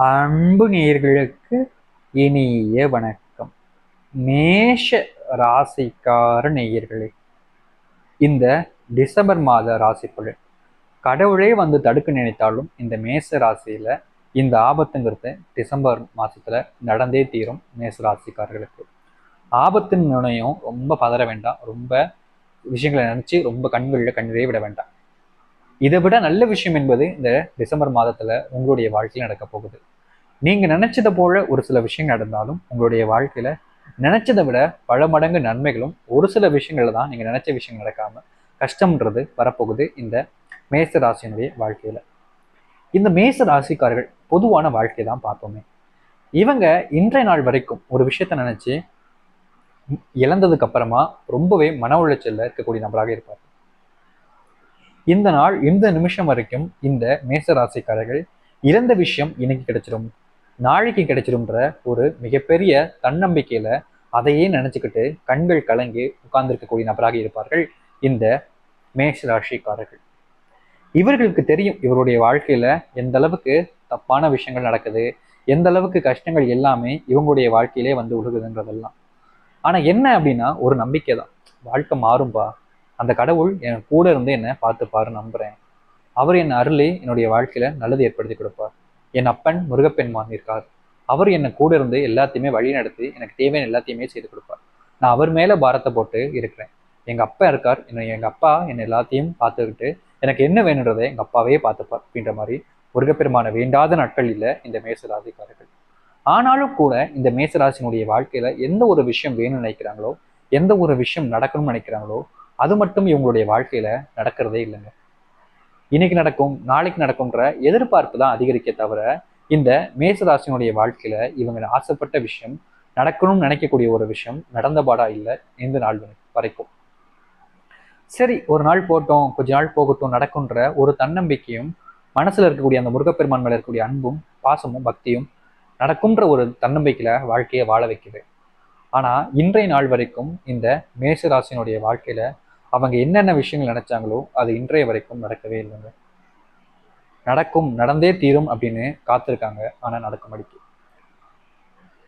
அன்பு நேர்களுக்கு இனிய வணக்கம். மேஷ ராசிக்கார நேயர்களே இந்த டிசம்பர் மாத ராசி பலன் கடவுளே வந்து தடுக்க நினைத்தாலும் இந்த மேச ராசியில இந்த ஆபத்துங்கிறது டிசம்பர் மாசத்துல நடந்தே தீரும் மேச ராசிக்காரர்களுக்கு. ஆபத்தின் நுணையும் ரொம்ப பதற வேண்டாம். ரொம்ப விஷயங்களை நினைச்சு ரொம்ப கண்களில் கண்ணீரே விட வேண்டாம். இதை விட நல்ல விஷயம் என்பது இந்த டிசம்பர் மாதத்தில் உங்களுடைய வாழ்க்கையில் நடக்க போகுது. நீங்கள் நினைச்சதை போல ஒரு சில விஷயங்கள் நடந்தாலும் உங்களுடைய வாழ்க்கையில் நினைச்சதை விட பல மடங்கு நன்மைகளும் ஒரு சில விஷயங்களில் தான் நீங்கள் நினச்ச விஷயம் நடக்காம கஷ்டம்ன்றது வரப்போகுது இந்த மேச ராசியினுடைய வாழ்க்கையில். இந்த மேச ராசிக்காரர்கள் பொதுவான வாழ்க்கை தான் பார்த்தோமே. இவங்க இன்றைய நாள் வரைக்கும் ஒரு விஷயத்த நினச்சி இழந்ததுக்கு அப்புறமா ரொம்பவே மன உளைச்சலில் இருக்கக்கூடிய நபராக இருப்பார் இந்த நாள் இந்த நிமிஷம் வரைக்கும் இந்த மேச ராசிக்காரர்கள் இறந்த விஷயம் இன்னைக்கு கிடைச்சிடும் நாளைக்கு கிடைச்சிரும்ன்ற ஒரு மிகப்பெரிய தன்னம்பிக்கையில அதையே நினைச்சுக்கிட்டு கண்கள் கலங்கி உட்கார்ந்திருக்கக்கூடிய நபராக இருப்பார்கள் இந்த மேஷ ராசிக்காரர்கள் இவர்களுக்கு தெரியும் இவருடைய வாழ்க்கையில எந்த அளவுக்கு தப்பான விஷயங்கள் நடக்குது எந்த அளவுக்கு கஷ்டங்கள் எல்லாமே இவங்களுடைய வாழ்க்கையிலே வந்து உழுகுதுன்றதெல்லாம். ஆனா என்ன அப்படின்னா ஒரு நம்பிக்கை தான் வாழ்க்கை மாறும்பா அந்த கடவுள் என் கூட இருந்து என்னை பார்த்துப்பாரு நம்புறேன். அவர் என் அருளே என்னுடைய வாழ்க்கையில நல்லது ஏற்படுத்தி கொடுப்பார். என் அப்பன் முருகப்பெண்மான் இருக்கார். அவர் என்னை கூட இருந்து எல்லாத்தையுமே வழி நடத்தி எனக்கு தேவையான எல்லாத்தையுமே செய்து கொடுப்பார். நான் அவர் மேலே பாரத்தை போட்டு இருக்கிறேன். எங்கள் அப்பா இருக்கார். என்ன எங்கள் அப்பா என்னை எல்லாத்தையும் பார்த்துக்கிட்டு எனக்கு என்ன வேணுன்றதை எங்கள் அப்பாவே பார்த்துப்பார் அப்படின்ற மாதிரி முருகப்பெருமான வேண்டாத நாட்கள் இல்லை இந்த மேசராசிக்காரர்கள். ஆனாலும் கூட இந்த மேசராசினுடைய வாழ்க்கையில் எந்த ஒரு விஷயம் வேணும்னு நினைக்கிறாங்களோ எந்த ஒரு விஷயம் நடக்கணும்னு நினைக்கிறாங்களோ அது மட்டும் இவங்களுடைய வாழ்க்கையில நடக்கிறதே இல்லைங்க. இன்னைக்கு நடக்கும் நாளைக்கு நடக்கும்ன்ற எதிர்பார்ப்பு தான் அதிகரிக்க தவிர இந்த மேசராசினுடைய வாழ்க்கையில இவங்க ஆசைப்பட்ட விஷயம் நடக்கணும்னு நினைக்கக்கூடிய ஒரு விஷயம் நடந்தபாடா இல்லை இந்த நாள் வரைக்கும். சரி ஒரு நாள் போட்டோம் கொஞ்ச நாள் போகட்டும் நடக்கும்ன்ற ஒரு தன்னம்பிக்கையும் மனசுல இருக்கக்கூடிய அந்த முருகப்பெருமான் மேல இருக்கக்கூடிய அன்பும் பாசமும் பக்தியும் நடக்கும்ன்ற ஒரு தன்னம்பிக்கையில வாழ்க்கையை வாழ வைக்குது. ஆனா இன்றைய நாள் வரைக்கும் இந்த மேசராசினுடைய வாழ்க்கையில அவங்க என்னென்ன விஷயங்கள் நினைச்சாங்களோ அது இன்றைய வரைக்கும் நடக்கவே இல்லைங்க. நடக்கும் நடந்தே தீரும் அப்படின்னு காத்திருக்காங்க. ஆனா நடக்க மடிக்கு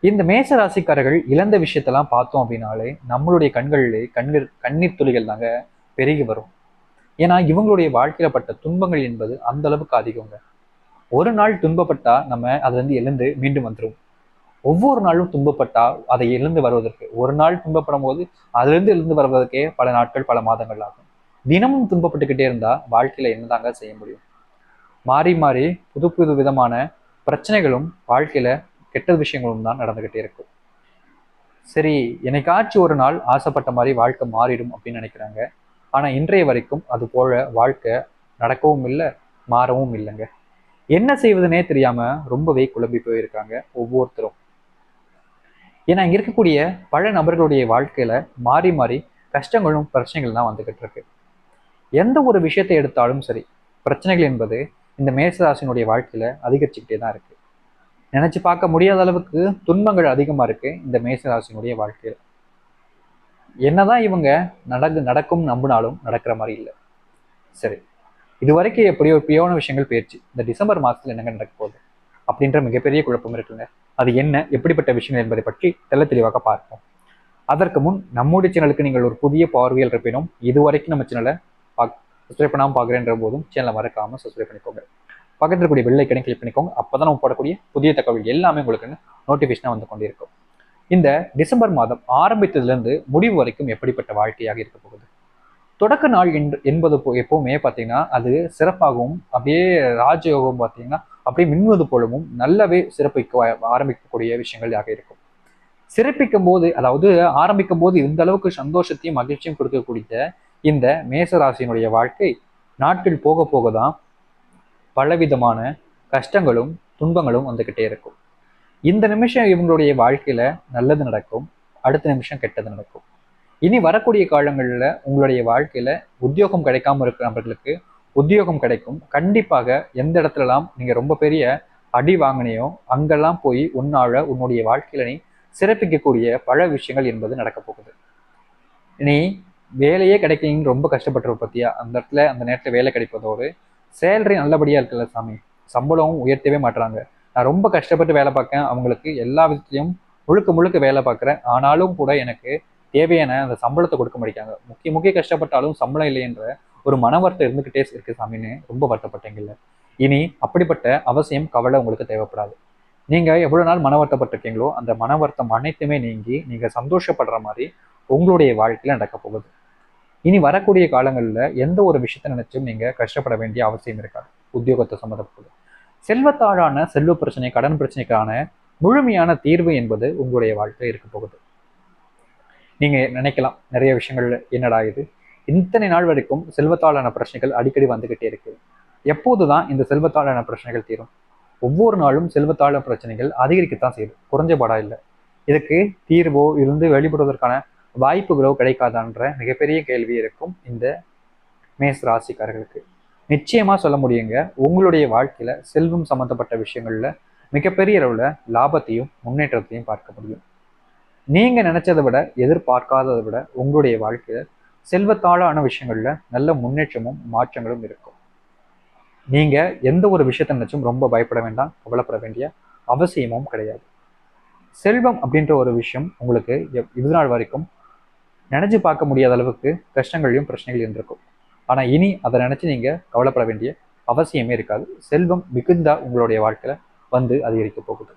இந்த மேச ராசிக்காரர்கள் இழந்த விஷயத்தெல்லாம் பார்த்தோம் அப்படின்னாலே நம்மளுடைய கண்களிலே கண்ணீர் கண்ணீர் துளிகள் தாங்க பெருகி வரும். ஏன்னா இவங்களுடைய வாழ்க்கையில பட்ட துன்பங்கள் என்பது அந்த அளவுக்கு அதிகங்க. ஒரு நாள் துன்பப்பட்டா நம்ம அதுல இருந்து எழுந்து மீண்டும் வந்துடும் ஒவ்வொரு நாளும் துன்பப்பட்டா அதை எழுந்து வருவதற்கு. ஒரு நாள் துன்பப்படும் போது அதிலிருந்து எழுந்து வருவதற்கே பல நாட்கள் பல மாதங்கள் ஆகும். தினமும் துன்பப்பட்டுக்கிட்டே இருந்தா வாழ்க்கையில என்னதாங்க செய்ய முடியும்? மாறி மாறி புது புது விதமான பிரச்சனைகளும் வாழ்க்கையில கெட்ட விஷயங்களும் தான் நடந்துகிட்டே இருக்கும். சரி என்னைக்காச்சும் ஒரு நாள் ஆசைப்பட்ட மாதிரி வாழ்க்கை மாறிடும் அப்படின்னு நினைக்கிறாங்க. ஆனா இன்றைய வரைக்கும் அது போல வாழ்க்கை நடக்கவும் இல்லை மாறவும் இல்லைங்க. என்ன செய்வதுனே தெரியாம ரொம்பவே குழம்பி போயிருக்காங்க ஒவ்வொருத்தரும். ஏன்னா இங்க இருக்கக்கூடிய பல நபர்களுடைய வாழ்க்கையில மாறி மாறி கஷ்டங்களும் பிரச்சனைகள் தான் வந்துகிட்டு இருக்கு. எந்த ஒரு விஷயத்தை எடுத்தாலும் சரி பிரச்சனைகள் என்பது இந்த மேசராசினுடைய வாழ்க்கையில அதிகரிச்சுக்கிட்டே தான் இருக்கு. நினைச்சு பார்க்க முடியாத அளவுக்கு துன்பங்கள் அதிகமா இருக்கு இந்த மேசராசினுடைய வாழ்க்கையில. என்னதான் இவங்க நடந்து நடக்கும் நம்பினாலும் நடக்கிற மாதிரி இல்லை. சரி இது வரைக்கும் எப்படியோ பிரியான விஷயங்கள் போயிடுச்சு இந்த டிசம்பர் மாசத்துல என்னங்க நடக்க போகுது? அப்படின்ற மிகப்பெரிய குழப்பம் இருக்குங்க. அது என்ன எப்படிப்பட்ட விஷயங்கள் என்பதை பற்றி தெல்ல தெளிவாக பார்ப்போம். அதற்கு முன் நம்முடைய சேனலுக்கு நீங்கள் ஒரு புதிய பார்வையில் இருப்பினும் இது வரைக்கும் நம்ம சேனலை பாக் சப்ஸ்கிரைப் பண்ணாமல் பார்க்குறேன்ற போதும் சேனலை மறக்காமல் சப்ஸ்கிரைப் பண்ணிக்கோங்க. பக்கத்தில் இருக்கக்கூடிய வெள்ளை ஐக்கனை கிளிக் பண்ணிக்கோங்க. அப்பதான் நம்ம போடக்கூடிய புதிய தகவல் எல்லாமே உங்களுக்கு நோட்டிஃபிகேஷனாக வந்து கொண்டிருக்கும். இந்த டிசம்பர் மாதம் ஆரம்பித்ததுலேருந்து முடிவு வரைக்கும் எப்படிப்பட்ட வாழ்க்கையாக இருக்க போகுது? தொடக்க நாள் என்று என்பது எப்பவுமே பார்த்தீங்கன்னா அது சிறப்பாகவும் அப்படியே ராஜயோகம் பார்த்தீங்கன்னா அப்படி மின்வது போலவும் நல்லாவே சிறப்பிக்க ஆரம்பிக்கக்கூடிய விஷயங்களாக இருக்கும். சிறப்பிக்கும் போது அதாவது ஆரம்பிக்கும் போது இந்த அளவுக்கு சந்தோஷத்தையும் மகிழ்ச்சியும் கொடுக்கக்கூடிய இந்த மேசராசியினுடைய வாழ்க்கை நாட்கள் போக போக தான் பலவிதமான கஷ்டங்களும் துன்பங்களும் வந்துக்கிட்டே இருக்கும். இந்த நிமிஷம் இவங்களுடைய வாழ்க்கையில நல்லது நடக்கும். அடுத்த நிமிஷம் கெட்டது நடக்கும். இனி வரக்கூடிய காலங்களில் உங்களுடைய வாழ்க்கையில உத்தியோகம் கிடைக்காம இருக்கிற நபர்களுக்கு உத்தியோகம் கிடைக்கும். கண்டிப்பாக எந்த இடத்துலலாம் நீங்கள் ரொம்ப பெரிய அடி வாங்கினையோ அங்கெல்லாம் போய் உன்னால உன்னுடைய வாழ்க்கையில நீ சிறப்பிக்கக்கூடிய பல விஷயங்கள் என்பது நடக்க போகுது. நீ வேலையே கிடைக்கலன்னு ரொம்ப கஷ்டப்பட்டுருவ பத்தியா? அந்த இடத்துல அந்த நேரத்தில் வேலை கிடைப்பதோடு சேலரி நல்லபடியா இருக்குல்ல சாமி? சம்பளமும் உயர்த்தவே மாட்டுறாங்க நான் ரொம்ப கஷ்டப்பட்டு வேலை பார்க்கேன் அவங்களுக்கு எல்லா விதத்துலையும் முழுக்க முழுக்க வேலை பார்க்குறேன் ஆனாலும் கூட எனக்கு தேவையான அந்த சம்பளத்தை கொடுக்க மாட்டேங்காங்க முக்கிய முக்கிய கஷ்டப்பட்டாலும் சம்பளம் இல்லைன்ற ஒரு மன வருத்தம் இருந்துகிட்டே இருக்கு சாமின்னு ரொம்ப வருத்தப்பட்டீங்கல்ல? இனி அப்படிப்பட்ட அவசியம் கவலை உங்களுக்கு தேவைப்படாது. நீங்க எவ்வளவு நாள் மன வருத்தப்பட்டிருக்கீங்களோ அந்த மன வருத்தம் அனைத்துமே நீங்கி நீங்க சந்தோஷப்படுற மாதிரி உங்களுடைய வாழ்க்கையில நடக்க போகுது. இனி வரக்கூடிய காலங்களில் எந்த ஒரு விஷயத்த நினைச்சும் நீங்க கஷ்டப்பட வேண்டிய அவசியம் இருக்காது. உத்தியோகத்தை சம்மந்தப்பட்டது. செல்வத்தாழான செல்வ பிரச்சனை கடன் பிரச்சனைக்கான முழுமையான தீர்வு என்பது உங்களுடைய வாழ்க்கையில் இருக்க போகுது. நீங்க நினைக்கலாம் நிறைய விஷயங்கள் என்னடா இது? இத்தனை நாள் வரைக்கும் செல்வத்தாளான பிரச்சனைகள் அடிக்கடி வந்துகிட்டே இருக்கு. எப்போதுதான் இந்த செல்வத்தாளான பிரச்சனைகள் தீரும். ஒவ்வொரு நாளும் செல்வத்தாழ பிரச்சனைகள் அதிகரிக்கத்தான் செய்யுது. குறைஞ்ச பாடா இல்லை. இதுக்கு தீர்வோ இருந்து வெளிப்படுவதற்கான வாய்ப்புகளோ கிடைக்காதான்ற மிகப்பெரிய கேள்வி இருக்கும் இந்த மேஸ் ராசிக்காரர்களுக்கு. நிச்சயமா சொல்ல முடியுங்க உங்களுடைய வாழ்க்கையில செல்வம் சம்பந்தப்பட்ட விஷயங்கள்ல மிகப்பெரிய அளவுல லாபத்தையும் முன்னேற்றத்தையும் பார்க்க முடியும். நீங்க நினைச்சதை விட எதிர்பார்க்காததை விட உங்களுடைய வாழ்க்கையில செல்வத்தாழான விஷயங்களில் நல்ல முன்னேற்றமும் மாற்றங்களும் இருக்கும். நீங்கள் எந்த ஒரு விஷயத்தை நினைச்சும் ரொம்ப பயப்பட வேண்டாம் கவலைப்பட வேண்டிய அவசியமும் கிடையாது. செல்வம் அப்படின்ற ஒரு விஷயம் உங்களுக்கு இது நாள் வரைக்கும் நினைச்சு பார்க்க முடியாத அளவுக்கு கஷ்டங்களையும் பிரச்சனைகளையும் இருந்திருக்கும். ஆனால் இனி அதை நினச்சி நீங்கள் கவலைப்பட வேண்டிய அவசியமே இருக்காது. செல்வம் மிகுந்தா உங்களுடைய வாழ்க்கையில் வந்து அதிகரிக்க போகுது.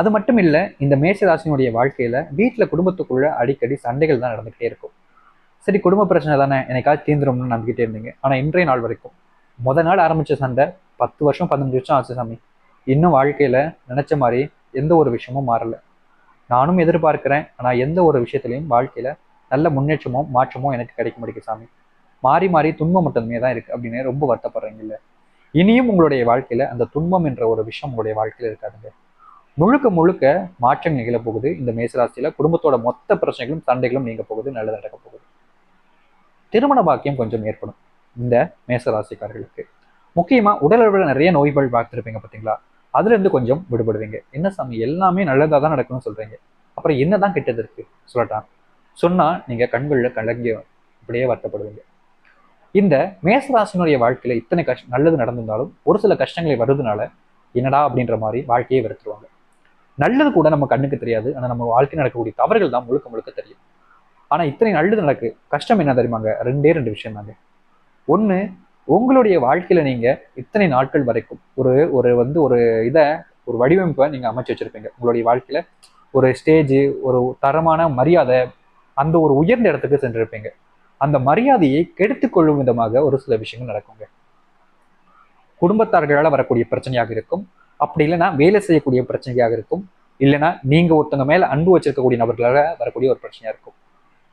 அது மட்டும் இல்லை இந்த மேசராசினுடைய வாழ்க்கையில் வீட்டில் குடும்பத்துக்குள்ள அடிக்கடி சண்டைகள் தான் நடந்துகிட்டே இருக்கும். சரி குடும்ப பிரச்சனை தானே எனக்காவது தீந்துரும்னு நம்பிக்கிட்டே இருந்தீங்க. ஆனால் இன்றைய நாள் வரைக்கும் முத நாள் ஆரம்பிச்ச சண்டை பத்து வருஷம் பதினஞ்சு வருஷம் ஆச்சு சாமி. இன்னும் வாழ்க்கையில நினச்ச மாதிரி எந்த ஒரு விஷயமும் மாறல. நானும் எதிர்பார்க்குறேன் ஆனால் எந்த ஒரு விஷயத்துலையும் வாழ்க்கையில நல்ல முன்னேற்றமும் மாற்றமும் எனக்கு கிடைக்க மாட்டேங்குது சாமி. மாறி மாறி துன்பம் மட்டுமே தான் இருக்கு அப்படின்னு ரொம்ப வருத்தப்படுறீங்கல்ல. இனியும் உங்களுடைய வாழ்க்கையில் அந்த துன்பம் என்ற ஒரு விஷயம் உங்களுடைய வாழ்க்கையில் இருக்காதுங்க. முழுக்க முழுக்க மாற்றம் நிகழப்போகுது இந்த மேசராசியில. குடும்பத்தோட மொத்த பிரச்சனைகளும் சண்டைகளும் நீங்க போகுது நல்லது நடக்க போகுது. திருமண பாக்கியம் கொஞ்சம் ஏற்படும் இந்த மேசராசிக்காரர்களுக்கு. முக்கியமா உடலளவில் நிறைய நோய்கள் பார்த்துருப்பீங்க பார்த்தீங்களா அதுல இருந்து கொஞ்சம் விடுபடுவீங்க. என்ன சாமி எல்லாமே நல்லதா தான் நடக்கணும்னு சொல்றீங்க. அப்புறம் என்னதான் கெட்டது இருக்கு? சொல்லட்டான். சொன்னா நீங்க கண்களில் கலங்கி அப்படியே வருத்தப்படுவீங்க. இந்த மேசராசினுடைய வாழ்க்கையில இத்தனை கஷ்ட நல்லது நடந்திருந்தாலும் ஒரு சில கஷ்டங்களை வருதுனால என்னடா அப்படின்ற மாதிரி வாழ்க்கையை வெறுத்துருவாங்க. நல்லது கூட நம்ம கண்ணுக்கு தெரியாது. ஆனா நம்ம வாழ்க்கை நடக்கக்கூடிய தவறுகள் தான் முழுக்க முழுக்க தெரியும். ஆனா இத்தனை நல்லது நடக்கு. கஷ்டம் என்ன தெரியுமாங்க? ரெண்டே ரெண்டு விஷயம் தாங்க. ஒண்ணு உங்களுடைய வாழ்க்கையில நீங்க இத்தனை நாட்கள் வரைக்கும் ஒரு ஒரு வந்து ஒரு இதை ஒரு வடிவமைப்பை நீங்க அமைச்சு வச்சிருப்பீங்க. உங்களுடைய வாழ்க்கையில ஒரு ஸ்டேஜ் ஒரு தரமான மரியாதை அந்த ஒரு உயர்ந்த இடத்துக்கு சென்றிருப்பீங்க. அந்த மரியாதையை கெடுத்துக் கொள்ளும் விதமாக ஒரு சில விஷயங்கள் நடக்குங்க. குடும்பத்தார்களால் வரக்கூடிய பிரச்சனையாக இருக்கும். அப்படி இல்லைன்னா வேலை செய்யக்கூடிய பிரச்சனையாக இருக்கும். இல்லைன்னா நீங்க ஒருத்தவங்க மேலே அன்பு வச்சிருக்கக்கூடிய நபர்களாக வரக்கூடிய ஒரு பிரச்சனையாக இருக்கும்.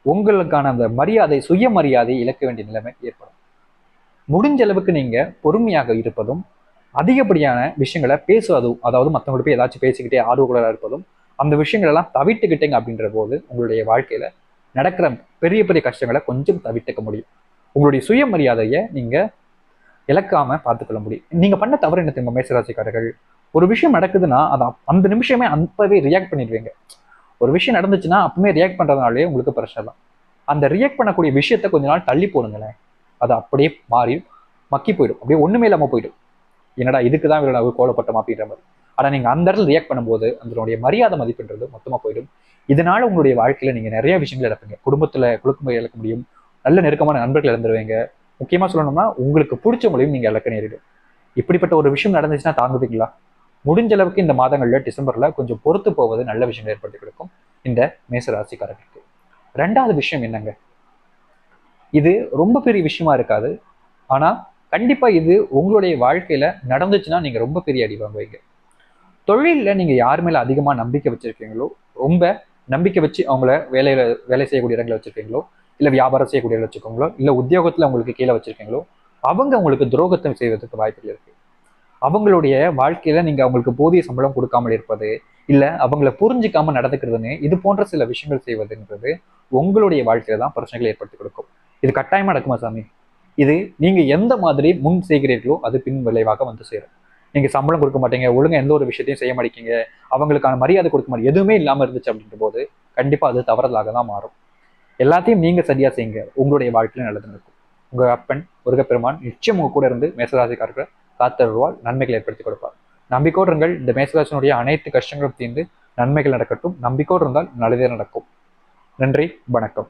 உங்களுக்கான அந்த மரியாதை சுயமரியாதை இழக்க வேண்டிய நிலைமை ஏற்படும். முடிஞ்ச அளவுக்கு நீங்க பொறுமையாக இருப்பதும் அதிகப்படியான விஷயங்களை பேசுவதும் அதாவது மற்றவங்க போய் ஏதாச்சும் பேசிக்கிட்டே ஆர்வக்குள்ளராக இருப்பதும் அந்த விஷயங்களெல்லாம் தவிட்டுக்கிட்டீங்க அப்படின்ற போது உங்களுடைய வாழ்க்கையில நடக்கிற பெரிய பெரிய கஷ்டங்களை கொஞ்சம் தவிர்த்துக்க முடியும். உங்களுடைய சுயமரியாதையை நீங்க இழக்காம பார்த்துக்கொள்ள முடியும். நீங்க பண்ண தவறு என்ன தெரியுமா? மேசராசிக்காரர்கள். ஒரு விஷயம் நடக்குதுன்னா அதை அந்த நிமிஷமே அப்பவே ரியாக்ட் பண்ணிடுவீங்க. ஒரு விஷயம் நடந்துச்சுன்னா அப்பவுமே ரியாக்ட் பண்றதுனாலே உங்களுக்கு பிரச்சனை தான். அந்த ரியாக்ட் பண்ணக்கூடிய விஷயத்த கொஞ்ச நாள் தள்ளி போடுங்களேன். அது அப்படியே மாறி மக்கி போயிடும். அப்படியே ஒண்ணுமே இல்லாம போயிடும். என்னடா இதுக்கு தான் இவ்வளவு கோலப்பட்டோம் அப்படின்ற மாதிரி. ஆனா நீங்க அந்த இடத்துல ரியாக்ட் பண்ணும்போது அதனுடைய மரியாதை மதிப்புன்றது மொத்தமா போயிடும். இதனால உங்களுடைய வாழ்க்கையில நீங்க நிறைய விஷயங்கள் இழப்பீங்க. குடும்பத்துல குழுக்கமுறை இழக்க முடியும். நல்ல நெருக்கமான நண்பர்கள் இழந்துருவீங்க. முக்கியமா சொல்லணும்னா உங்களுக்கு பிடிச்சவங்களையும் நீங்க இழக்க நேரிடும். இப்படிப்பட்ட ஒரு விஷயம் நடந்துச்சுன்னா தாங்குவீங்களா? முடிஞ்ச அளவுக்கு இந்த மாதங்களில் டிசம்பரில் கொஞ்சம் பொறுத்து போவது நல்ல விஷயங்கள் ஏற்படுத்தி கொடுக்கும் இந்த மேசராசிக்காரர்களுக்கு. ரெண்டாவது விஷயம் என்னங்க? இது ரொம்ப பெரிய விஷயமா இருக்காது. ஆனால் கண்டிப்பாக இது உங்களுடைய வாழ்க்கையில் நடந்துச்சுன்னா நீங்கள் ரொம்ப பெரிய அடி வாங்குவீங்க. தொழிலில் நீங்கள் யார் மேலே அதிகமாக நம்பிக்கை வச்சுருக்கீங்களோ ரொம்ப நம்பிக்கை வச்சு அவங்கள வேலையில் வேலை செய்யக்கூடிய இடங்களை வச்சுருக்கீங்களோ இல்லை வியாபாரம் செய்யக்கூடிய இடத்துல வச்சிருக்கீங்களோ இல்லை உத்தியோகத்தில் உங்களுக்கு கீழே வச்சுருக்கீங்களோ அவங்க உங்களுக்கு துரோகத்தை செய்வதற்கு வாய்ப்புகள் இருக்குது அவங்களுடைய வாழ்க்கையில நீங்க அவங்களுக்கு போதிய சம்பளம் கொடுக்காமல் இருப்பது இல்ல அவங்கள புரிஞ்சுக்காம நடந்துக்கிறதுன்னு இது போன்ற சில விஷயங்கள் செய்வதுன்றது உங்களுடைய வாழ்க்கையில தான் பிரச்சனைகளை ஏற்படுத்தி கொடுக்கும். இது கட்டாயமா நடக்குமா சாமி? இது நீங்க எந்த மாதிரி முன் செய்கிறீர்களோ அது பின் விளைவாக வந்து சேரும். நீங்க சம்பளம் கொடுக்க மாட்டீங்க ஒழுங்கா எந்த ஒரு விஷயத்தையும் செய்ய மாட்டீங்க அவங்களுக்கான மரியாதை கொடுக்க மாட்டீங்க எதுவுமே இல்லாம இருந்துச்சு அப்படின்ற போது கண்டிப்பா அது தவறுதலாக தான் மாறும். எல்லாத்தையும் நீங்க சரியா செய்யுங்க. உங்களுடைய வாழ்க்கையில நல்லது நடக்கும். உங்க அப்பன் முருகப்பெருமான் நிச்சயம் உங்க கூட இருந்து மேசராசிக்காரர்கள் காத்தருவால் நன்மைகளை ஏற்படுத்தி கொடுப்பார் நம்பிக்கோடு இருங்கள். இந்த மேசராசனுடைய அனைத்து கஷ்டங்களும் தீர்ந்து நன்மைகள் நடக்கட்டும். நம்பிக்கோடு இருந்தால் நல்லதே நடக்கும். நன்றி. வணக்கம்.